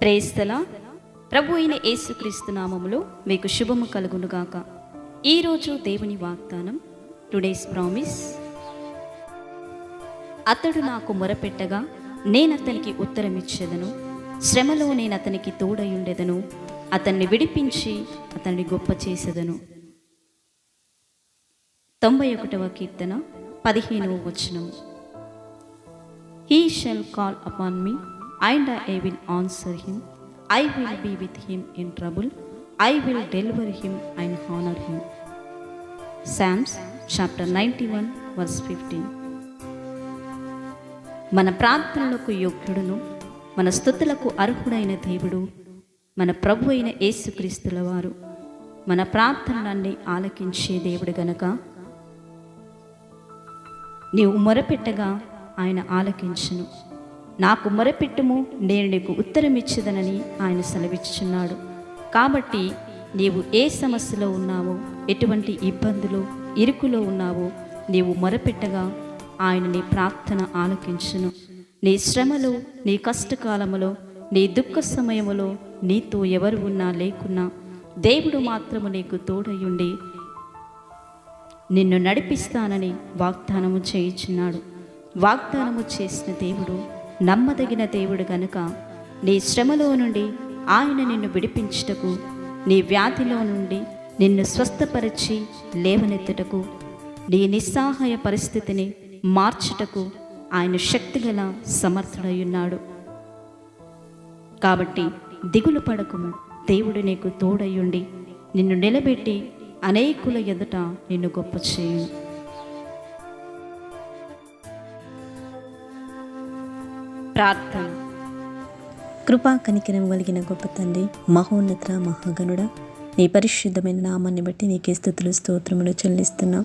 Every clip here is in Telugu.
ప్రేస్తల ప్రభు అయిన యేసుక్రీస్తు నామములో మీకు శుభము కలుగునుగాక. ఈరోజు దేవుని వాగ్దానం టుడేస్ ప్రామిస్. అతడు నాకు మొరపెట్టగా నేనతనికి ఉత్తరమిచ్చేదను. శ్రమలో నేను అతనికి తోడయుండెదను. అతన్ని విడిపించి అతన్ని గొప్ప చేసేదను. తొంభై ఒకటవ కీర్తన పదిహేనవ వచనం he shall call upon me and I will answer him I will be with him in trouble I will deliver him and honour him Psalms chapter ninety one verse fifteen మన ప్రార్థనలకు యోగ్యుడును మన స్థుతులకు అర్హుడైన దేవుడు మన ప్రభు అయిన యేసుక్రీస్తుల వారు. మన ప్రార్థనలన్నీ ఆలకించే దేవుడు గనక నీవు మొరపెట్టగా ఆయన ఆలకించును. నాకు మొరపెట్టుము నేను నీకు ఉత్తరమిచ్చదనని ఆయన సెలవిచ్చుచున్నాడు. కాబట్టి నీవు ఏ సమస్యలో ఉన్నావో ఎటువంటి ఇబ్బందులు ఇరుకులో ఉన్నావో నీవు మొరపెట్టగా ఆయన నీ ప్రార్థన ఆలకించును. నీ శ్రమలు నీ కష్టకాలములో నీ దుఃఖ సమయములో నీతో ఎవరు ఉన్నా లేకున్నా దేవుడు మాత్రము నీకు తోడయుండి నిన్ను నడిపిస్తానని వాగ్దానము చేయించున్నాడు. వాగ్దానము చేసిన దేవుడు నమ్మదగిన దేవుడు గనుక నీ శ్రమలో నుండి ఆయన నిన్ను విడిపించుటకు నీ వ్యాధిలో నుండి నిన్ను స్వస్థపరిచి లేవనెత్తుటకు నీ నిస్సహాయ పరిస్థితిని మార్చుటకు ఆయన శక్తిగల సమర్థుడయ్యున్నాడు. కాబట్టి దిగులు పడకము దేవుడు నీకు తోడయ్యుండి నిన్ను నిలబెట్టి అనేకుల ఎదుట నిన్ను గొప్ప చేయును ప్రార్థన. కృపా కనికిరం కలిగిన గొప్ప తండ్రి మహోన్నత మహాగణుడ నీ పరిశుద్ధమైన నామాన్ని బట్టి నీకే స్థుతులు స్తోత్రములు చెల్లిస్తున్నాం.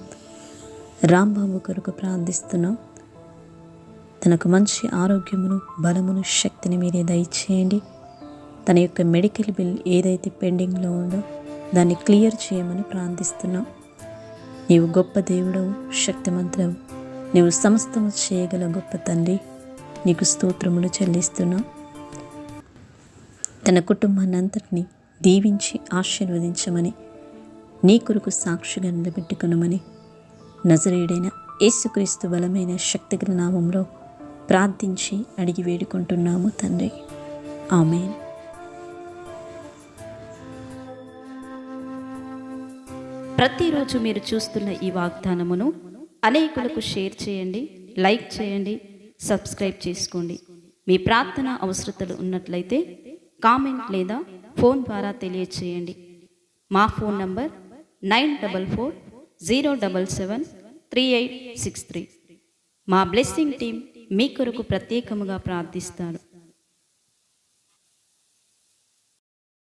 రాంబాబు కొరకు ప్రార్థిస్తున్నాం. తనకు మంచి ఆరోగ్యమును బలమును శక్తిని మీరే దయచేయండి. తన యొక్క మెడికల్ బిల్ ఏదైతే పెండింగ్లో ఉందో దాన్ని క్లియర్ చేయమని ప్రార్థిస్తున్నాం. నీవు గొప్ప దేవుడవు శక్తిమంతుడవు. నీవు సమస్తము చేయగల గొప్ప తండ్రి నీకు స్తోత్రములు చెల్లిస్తున్నాం. తన కుటుంబాన్ని అంతటిని దీవించి ఆశీర్వదించమని నీ కొరకు సాక్షిగా నిలబెట్టుకునమని నజరేయుడైన యేసుక్రీస్తు బలమైన శక్తిగల నామంలో ప్రార్థించి అడిగి వేడుకుంటున్నాము తండ్రి. ఆమెన్. ప్రతిరోజు మీరు చూస్తున్న ఈ వాగ్దానమును అనేకులకు షేర్ చేయండి లైక్ చేయండి సబ్స్క్రైబ్ చేసుకోండి. మీ ప్రార్థన అవసరతలు ఉన్నట్లయితే కామెంట్ లేదా ఫోన్ ద్వారా తెలియచేయండి. మా phone number nine double four zero double seven three eight six three. మా బ్లెస్సింగ్ టీం మీ కొరకు ప్రత్యేకముగా ప్రార్థిస్తారు